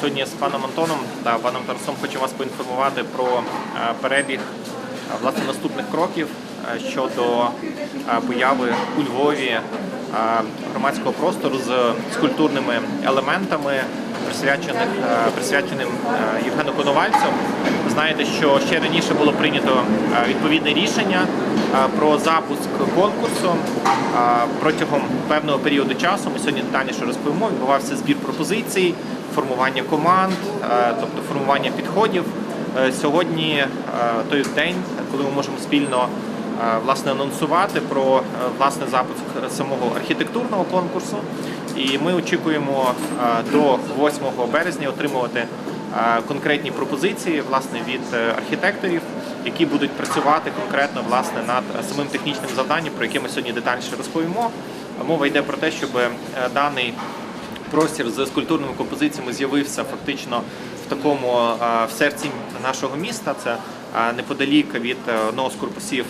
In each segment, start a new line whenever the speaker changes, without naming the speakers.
Сьогодні з паном Антоном та паном Тарасом хочу вас поінформувати про е, перебіг е, власне наступних кроків е, щодо появи у Львові громадського простору з скульптурними елементами, присвячених присвяченим Євгену Коновальцю. Знаєте, що ще раніше було прийнято відповідне рішення про запуск конкурсу протягом певного періоду часу. Ми сьогодні детальніше розповімо. Відбувався збір пропозицій, формування команд, е, тобто формування підходів. Е, Сьогодні е, той день, коли ми можемо спільно власне анонсувати про власне запуск самого архітектурного конкурсу. І ми очікуємо до 8 березня отримувати конкретні пропозиції власне від архітекторів, які будуть працювати конкретно власне над самим технічним завданням, про яке ми сьогодні детальніше розповімо. Мова йде про те, щоб даний простір з скульптурними композиціями з'явився фактично в такому в серці нашого міста. Це неподалік від е, одного з корпусів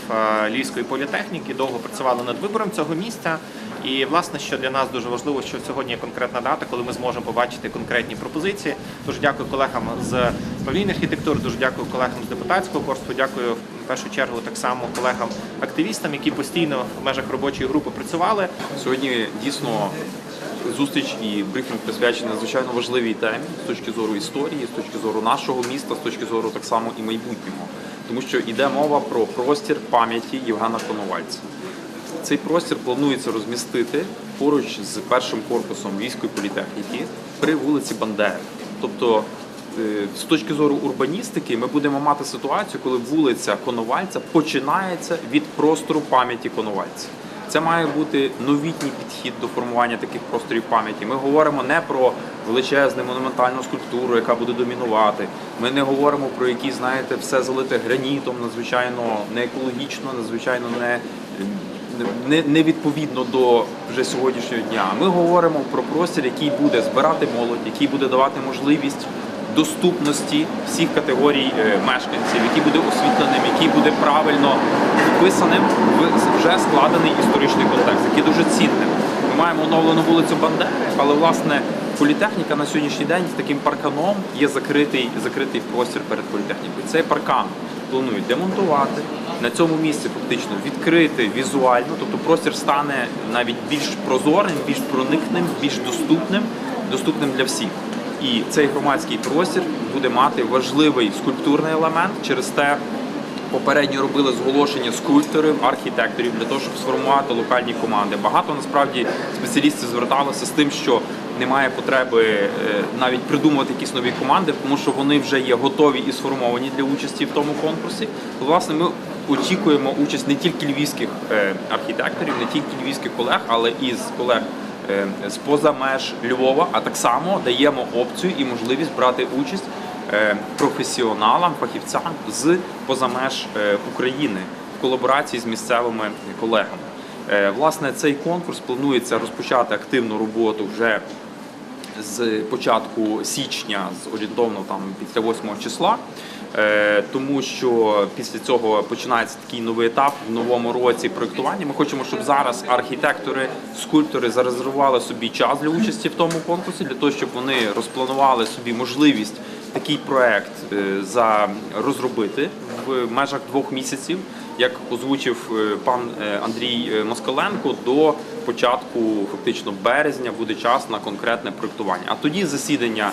Львівської політехніки. Довго працювали над вибором цього місця. І власне, що для нас дуже важливо, що сьогодні є конкретна дата, коли ми зможемо побачити конкретні пропозиції. Дуже дякую колегам з управління архітектури, дуже дякую колегам з депутатського корпусу. Дякую в першу чергу так само колегам-активістам, які постійно в межах робочої групи працювали.
Сьогодні дійсно зустріч і брифінг присвячений надзвичайно важливій темі з точки зору історії, з точки зору нашого міста, з точки зору так само і майбутнього, тому що йде мова про простір пам'яті Євгена Коновальця. Цей простір планується розмістити поруч з першим корпусом Львівської політехніки при вулиці Бандери. Тобто, е, з точки зору урбаністики, ми будемо мати ситуацію, коли вулиця Коновальця починається від простору пам'яті Коновальця. Це має бути новітній підхід до формування таких просторів пам'яті. Ми говоримо не про величезну монументальну скульптуру, яка буде домінувати. Ми не говоримо про якісь, знаєте, все залите гранітом, надзвичайно не екологічно, надзвичайно не, не, не відповідно до вже сьогоднішнього дня. Ми говоримо про простір, який буде збирати молодь, який буде давати можливість доступності всіх категорій е, мешканців, який буде освітленим, який буде правильно вписаним в вже складений історичний контекст, який дуже цінним. Ми маємо оновлену вулицю Бандери, але власне політехніка на сьогоднішній день з таким парканом є закритий, закритий простір перед політехнікою. Цей паркан планують демонтувати. На цьому місці фактично відкрити візуально, тобто простір стане навіть більш прозорим, більш проникним, більш доступним, доступним для всіх. І цей громадський простір буде мати важливий скульптурний елемент. Через те попередньо робили зголошення скульпторів, архітекторів для того, щоб сформувати локальні команди. Багато насправді спеціалістів зверталося з тим, що немає потреби е, навіть придумувати якісь нові команди, тому що вони вже є готові і сформовані для участі в тому конкурсі. Власне, ми очікуємо участь не тільки львівських е, архітекторів, не тільки львівських колег, але і з колег з поза меж Львова, а так само даємо опцію і можливість брати участь е, професіоналам, фахівцям з поза меж е, України в колаборації з місцевими колегами. Е, Власне, цей конкурс планується розпочати активну роботу вже з початку січня, з орієнтовно там після 8 числа. Е, Тому що після цього починається такий новий етап в новому році проєктування. Ми хочемо, щоб зараз архітектори, скульптори зарезервували собі час для участі в тому конкурсі, для того, щоб вони розпланували собі можливість такий проект е, за розробити в межах двох місяців, як озвучив е, пан Андрій Москаленко, до початку фактично березня буде час на конкретне проєктування. А тоді засідання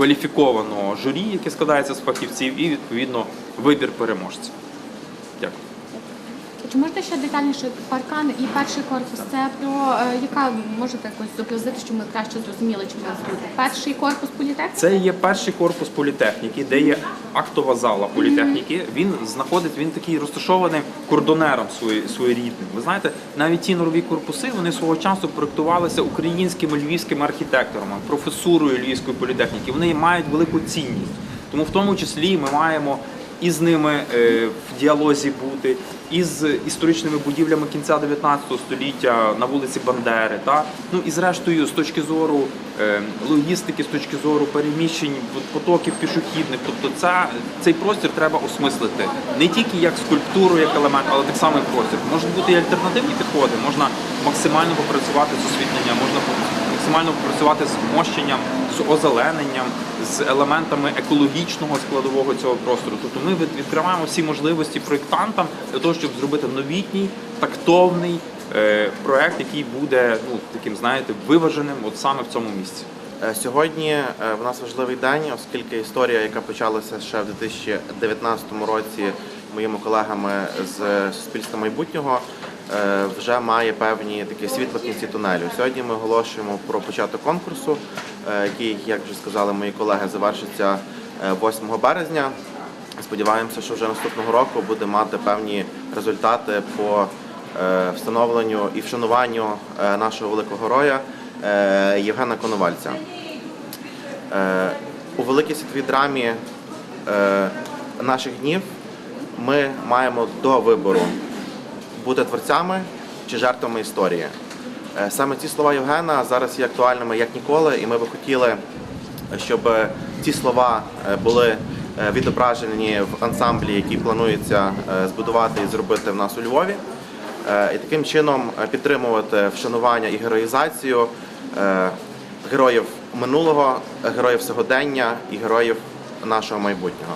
кваліфікованого журі, яке складається з фахівців, і відповідно вибір переможців.
Чи можете ще детальніше паркан і перший корпус? Це про е, яка можете якось зобразити, щоб ми краще зрозуміли, чим нас буде? Перший корпус політехніки?
Це є перший корпус політехніки, де є актова зала політехніки. Він знаходить, він такий розташований кордонером свої- своєрідним. Ви знаєте, навіть ті норові корпуси вони свого часу проектувалися українськими львівськими архітекторами, професурою львівської політехніки. Вони мають велику цінність. Тому в тому числі ми маємо і з ними е, в діалозі бути, і з історичними будівлями кінця 19 століття на вулиці Бандери, та ну і зрештою з точки зору е, логістики, з точки зору переміщень потоків пішохідних. Тобто, ця, цей простір треба осмислити не тільки як скульптуру, як елемент, але так само і простір. Можуть бути і альтернативні підходи, можна максимально попрацювати з освітленням, можна максимально працювати з мощенням, з озелененням, з елементами екологічного складового цього простору. Тобто ми відкриваємо всі можливості проєктантам для того, щоб зробити новітній, тактовний е, проект, який буде ну таким, знаєте, виваженим от саме в цьому місці.
Е, Сьогодні е, в нас важливий день, оскільки історія, яка почалася ще в 2019 році моїми колегами з суспільства майбутнього, е, вже має певні такі світло кінці тунелю. Сьогодні ми оголошуємо про початок конкурсу, е, який, як вже сказали мої колеги, завершиться е, 8 березня. Сподіваємося, що вже наступного року буде мати певні результати по е, встановленню і вшануванню е, нашого великого героя е, Євгена Коновальця. Е, У великій світовій драмі е, наших днів ми маємо до вибору бути творцями чи жертвами історії. Е, Саме ці слова Євгена зараз є актуальними як ніколи, і ми би хотіли, щоб ці слова е, були е, відображені в ансамблі, який планується е, збудувати і зробити в нас у Львові. Е, І таким чином е, підтримувати вшанування і героїзацію е, героїв минулого, героїв сьогодення і героїв нашого майбутнього.